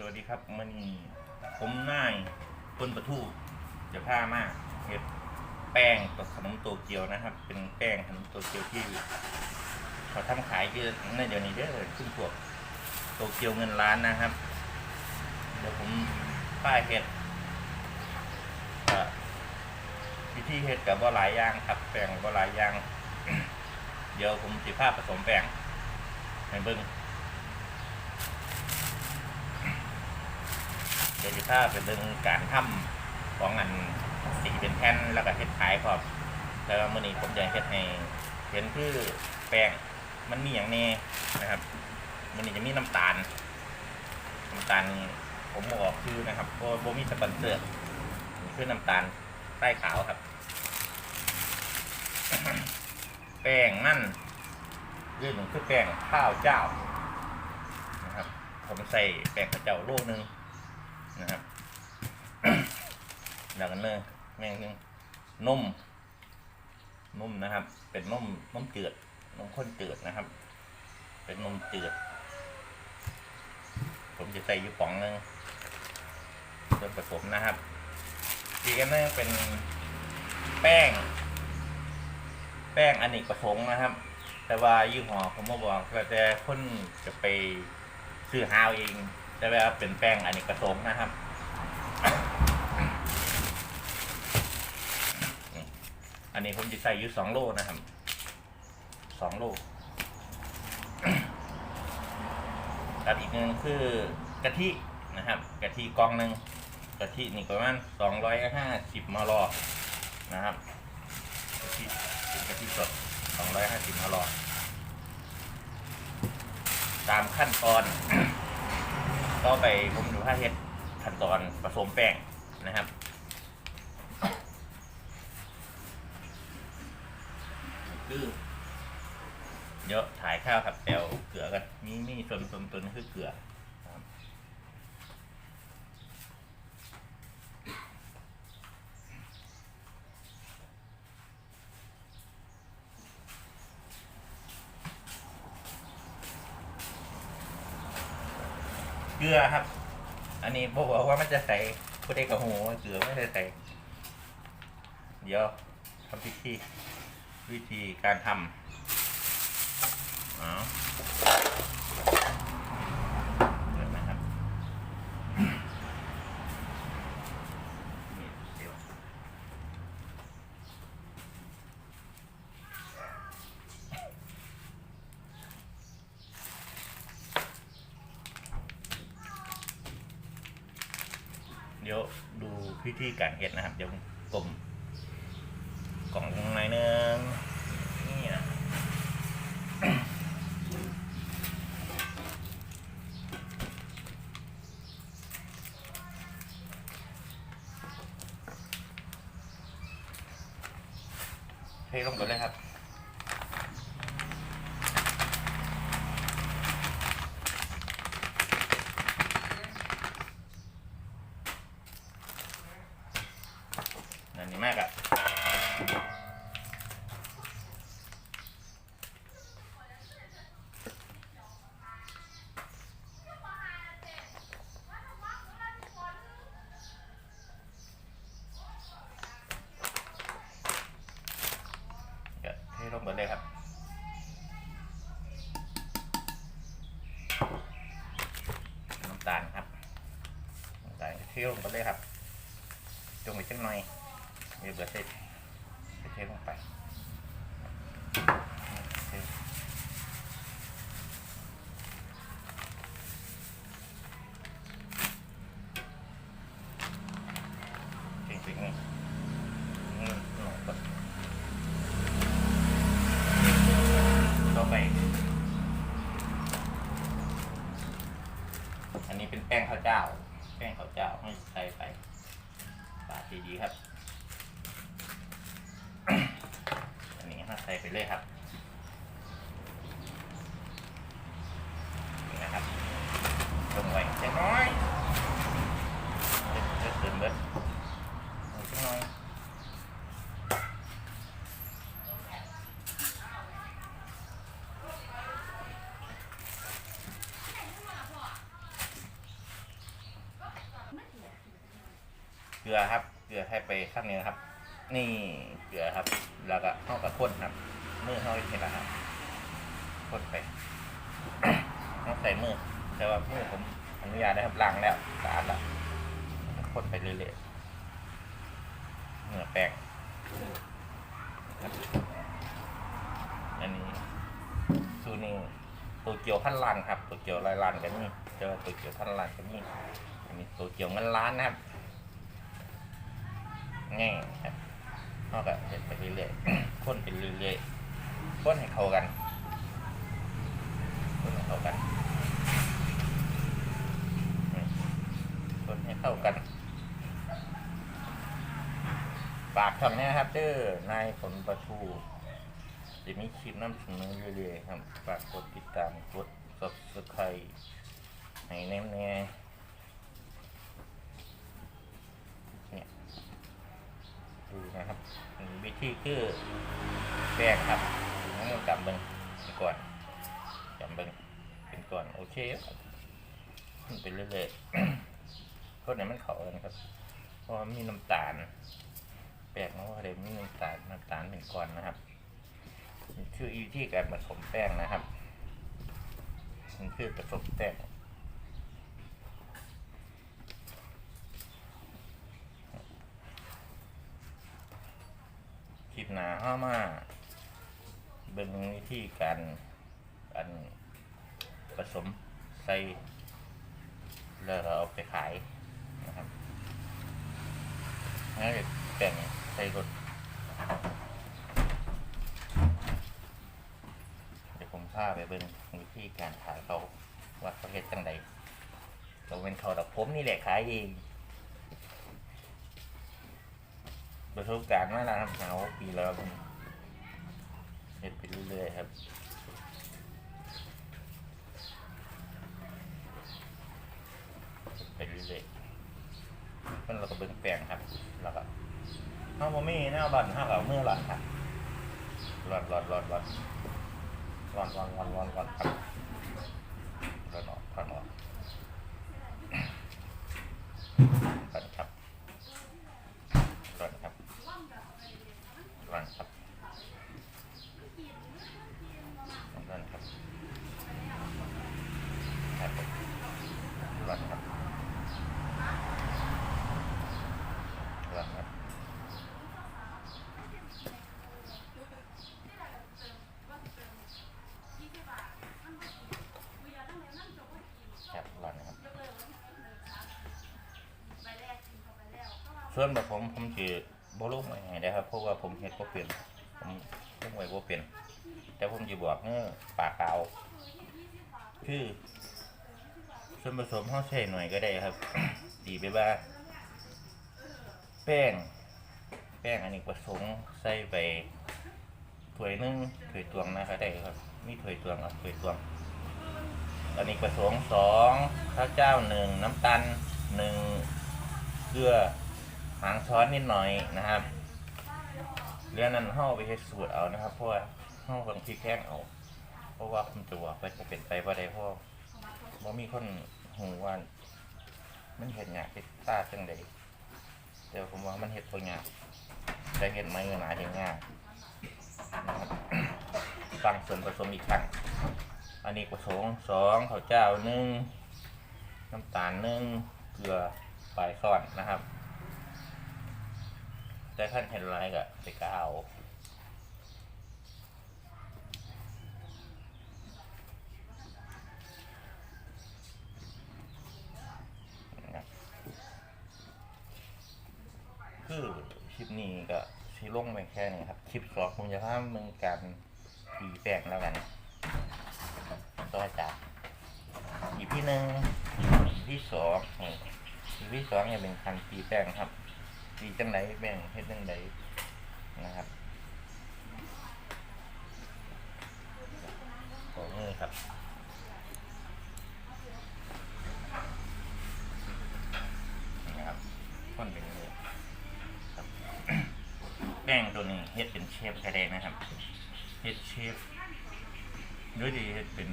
สวัสดีครับมื่อนี้ผมนายคนประทูจะพามาเห็ดแป้งกับขนมโตเกียวนะครับ เป็นแป้งขนมโตเกียวที่เขาทำขายเยอะในเดี๋ยวนี้เด้อขึ้นพวกโตเกียวเงินล้านนะครับ เดี๋ยวผมป้าเห็ดวิธีเห็ดกับว่าหลายอย่างครับ แป้งว่หลายอย่าง เดี๋ยวผมสิภาพผสมแป้งให้เบิ้ง เดี๋ยวจะพาไปเรื่องการทำของอันสีเป็นแผ่นแล้วก็เฮ็ดขายครับแล้วมื่อนี้ผมจะเฮ็ดให้เห็นคือแป้งมันมีอย่างแน่นะครับมื่อนี้จะมีน้ำตาลน้ำตาลผมบออกคือนะครับเพราะว่าบ่มีสปอนเซอร์คือน้ำตาลใต้ขาวครับ แป้งนั่นเรื่องหนึ่งคือแป้งข้าวเจ้านะครับ ผมใส่แป้งข้าวเจ้าโลนึง นะครับแล้วกันเลยแม่งนึงนมนมนะครับ เป็นนมนมเจืดนมข้นเจืดนะครับ เป็นนมเจืดผมจะใส่อยู่ป๋องนึงส่วนผสมนะครับอีกันนึงเป็นแป้ง แป้งอเนกประสงค์นะครับ แต่ว่ายี่ห้อผมมาบอกแต่แต่คนจะไปซื้อหาเอาเอง แต่ว่าเป็นแป้งอเนกประสงค์นะครับอันนี้ผมจะใส่อยู่สองโลนะครับสองโลกับอีกหนึ่งคือกะทินะครับกะทิกองหนึ่งกะทินี่ประมาณสองร้อยห้าสิบมลนะครับกะทิกะทิสดสองร้อยห้าสิบมลตามขั้นตอน ก็ไปผมดูท่าเฮ็ดขั้นตอนผสมแป้งนะครับคือเยอะถ่ายข้าวครับแปวเกลือกันมีมีส่วนส่วนตัวนี้คือเกลือ เกลือครับ อันนี้บอกว่ามันจะใส่ผู้ใดกับหูเกลือไม่ได้ใส่ เดี๋ยวทำพิธีวิธีการทำเอาเดี๋ยวนะครับนี่เดี๋ยวเดี๋ ยวดูพิธีการเห็ดนะครับ เดี๋ยวกลมกล่องข้างในนึงนี่นะเทลงไปเลยครับ นั่นนี่มากอะ เดี๋ยวเทลงไปเลยครับ น้ำตาลครับ น้ำตา ลงไปเลยครับจงไปสักหน่อยเดี๋ยวเบิดเสร็จเทลงไปเทจริงๆนี่นี่หนูก็ต่อไปอันนี้เป็นแป้งข้าวเจ้า แป้งข้าวเจ้าให้ใส่ไปปาดดีๆครับ อันนี้ให้ใส่ไปเลยครับ นี่นะครับลงไว้เล็กน้อยเล็กเล็กเกินเบิดเอาเล็กน้อย น ลือครับ เกลือให้ไปข้างนี้นะครับ นี่เกลือครับ แล้วก็เข้ากับข้นครับ มือเข้าไปทีละครับข้นไปต้องใส่มือ แต่ว่ามือผมอนุญาตได้ครับล้างแล้วสะอาดแล้วข้นไปเรื่อยๆเนื้อแป้งอันนี้ซูนี่ตัวเกียวพันล้านครับ ตัวเกียวร้อยล้านกันนี่เจอตัวเกียวพันล้านกันนี่อันนี้ตัวเกียวเงินล้านนะครับ ง่ายครับนอกจากเด็ดไปเรื่อยๆข้นไปเรื่อยๆข้นให้เข้ากันข้นให้เข้ากันข้นให้เข้ากันฝากทำนี้นะครับเด้อนายผลประทูจะมีคลิปน้ำเสนอเรื่อยๆครับฝากกดติดตามกด subscribe ให้แน่ๆเนี่ย ดูนะครับวิธีคือแป้งครับงั้นเราจำเบิ้งเป็นก่อนจำเบิ้งเป็นก่อนโอเคครับมันเป็นเรื่อยๆก็ไหนมันเขากันครับ เพราะมีน้ำตาล แปลกนะว่าเดี๋ยวมีน้ำตาลน้ำตาลเป็นก้อนนะครับคือวิธีการผสมแป้งนะครับมันคือผสมแป้งคลิปหนาห้ามาเบิ่งวิธีการอันผสมใส่แล้วเราเอาไปขายนะครับงั้นแบ่งใส่รถเดี๋ยวผมพาไปเบิ่งวิธีการขายเขาว่าเขาเฮ็ดจังใดเราเป็นเขาดอกผมนี่แหละขายเอง ประสบการณ์มาล้วครับหาปีแล้วเฮ็ดไปเรื่อยๆครับไปเรื่อยๆมันเราก็เบิ่งแปลงครับ แล้วก็เฮาบ่มีแนวหลอนเฮาก็เอามือหลอนครับหลอนหลอนหลอนหลอนหลอนหลอนหลอนหลอนหลอนครับหลอนออกหลอนออกหลอนครับหลอนครับหลอนครับหลอนครับครับผมหลอนครับหลอนครับ ครับหลอนนะครับ ส่วนแบบผมผมจะบ่ลงไว้ให้ได้ครับเพราะว่าผมเฮ็ดบ่เป็นผมลงไว้บ่เป็นแต่ผมจะบอกเออปากกาวคือส่วนผสมเฮาใช้หน่อยก็ได้ครับ ดีไปว่า แป้ง แป้งอันนี้ประสงค์ใส่ไปถ้วยนึงถ้วยตวงนะครับได้ครับ มีถ้วยตวงเอาถ้วยตวงอันนี้ประสงค์สองข้าวเจ้าหนึ่งน้ำตาลหนึ่งเกลือ หางช้อนนิดหน่อยนะครับเรื่องนั้นห่อาไปเฮ็ดสูตรเอานะครับ เพราะว่าห่อบางทีแข้งเอา เพราะว่าผมจะว่าไปจะเป็นไปว่าใดเพราะบ่มีคนหูว่ามันเห็ดหยาเฮ็ดตาจังใดแต่ว่าผมว่ามันเห็ดบ่ยากแต่เห็ดไม่หนาเห็ดยากนะครับฟังส่วนผสมอีกครั้งอันนี้ประสงค์สองข้าวเจ้าหนึ่งน้ำตาลหนึ่งเกลือปลายซ่อนนะครับ แต่ขั้นเห็นไรก็ไปกเอานะครับคือคลิปนี้ก็ซีลงไปแค่นี้ครับ คลิปสองผมจะพามึงการตีแป้งแล้วกันต่อจากอีพี่หนึ่งอีพี่สองอีพี่สองเนี่ยเป็นคันตีแป้งครับ ตีจังไหนแป้งเฮ็ดจังไหนนะครับของมือครับนะครับคนเป็นเลยครับแป้งตัวนี้เฮ็ดเป็นเชฟก็ได้นะครับเฮ็ดเชฟด้วยดีเฮตเป็น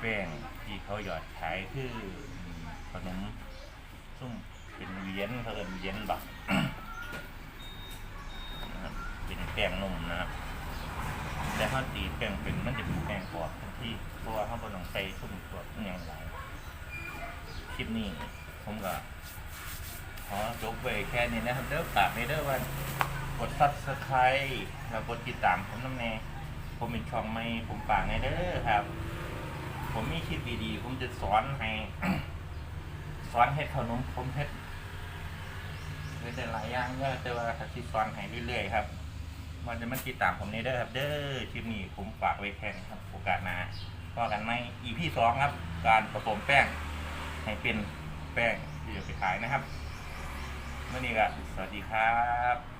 แป้งที่เขาหยอดขายคือขนมซุ่ม เป็นเหรียญเขาเอินเหรียญบักนะครับเป็นแป้งนมนะครับแต่ถ้าตีแป้งเป็นมันจะเป็นแป้งกรอบทันทีเพราะว่าเขาบต้องใส่สุ่มตัวอย่างไรคลิปนี้ผมก็ขอจบไปแค่นี้นะครับเด้อฝากในเด้อว่ากดซับสไครต์แล้วกดติดตามผมน้ำแน่ผมเป็นช่องไม่ผมฝากในเด้อครับ ผมมีคลิปดีๆ ผมจะสอนให้ สอนเฮ็ดขนมผมเฮ็ด ดได้หลายอย่างเยอแต่ว่าถ้าสิสอนให้เรื่อยๆครับ มันจะมันติดตามผมนี้ได้ครับ เด้อทีมนี้ผมฝากไว้แค่นี้ครับ โอกาสหน้าก็กันใน EP สองครับ การผสมแป้ง ให้เป็นแป้งที่จะไปขายนะครับเมื่อนี้ก็สวัสดีครับ